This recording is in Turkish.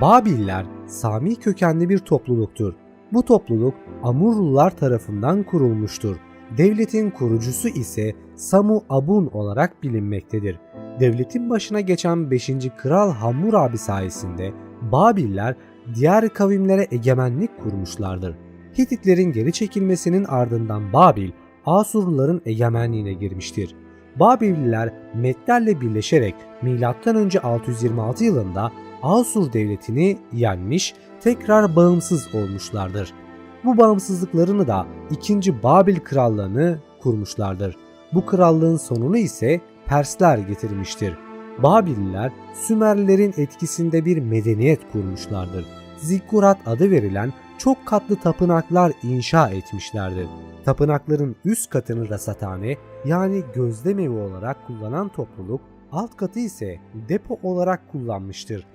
Babiller Sami kökenli bir topluluktur. Bu topluluk Amurlular tarafından kurulmuştur. Devletin kurucusu ise Samu Abun olarak bilinmektedir. Devletin başına geçen 5. Kral Hammurabi sayesinde Babiller diğer kavimlere egemenlik kurmuşlardır. Hititlerin geri çekilmesinin ardından Babil, Asurluların egemenliğine girmiştir. Babililer Medlerle birleşerek M.Ö. 626 yılında Asur devletini yenmiş, tekrar bağımsız olmuşlardır. Bu bağımsızlıklarını da 2. Babil krallığını kurmuşlardır. Bu krallığın sonunu ise Persler getirmiştir. Babililer Sümerlilerin etkisinde bir medeniyet kurmuşlardır. Zikkurat adı verilen çok katlı tapınaklar inşa etmişlerdir. Tapınakların üst katını rasathane yani gözlem evi olarak kullanan topluluk alt katı ise depo olarak kullanmıştır.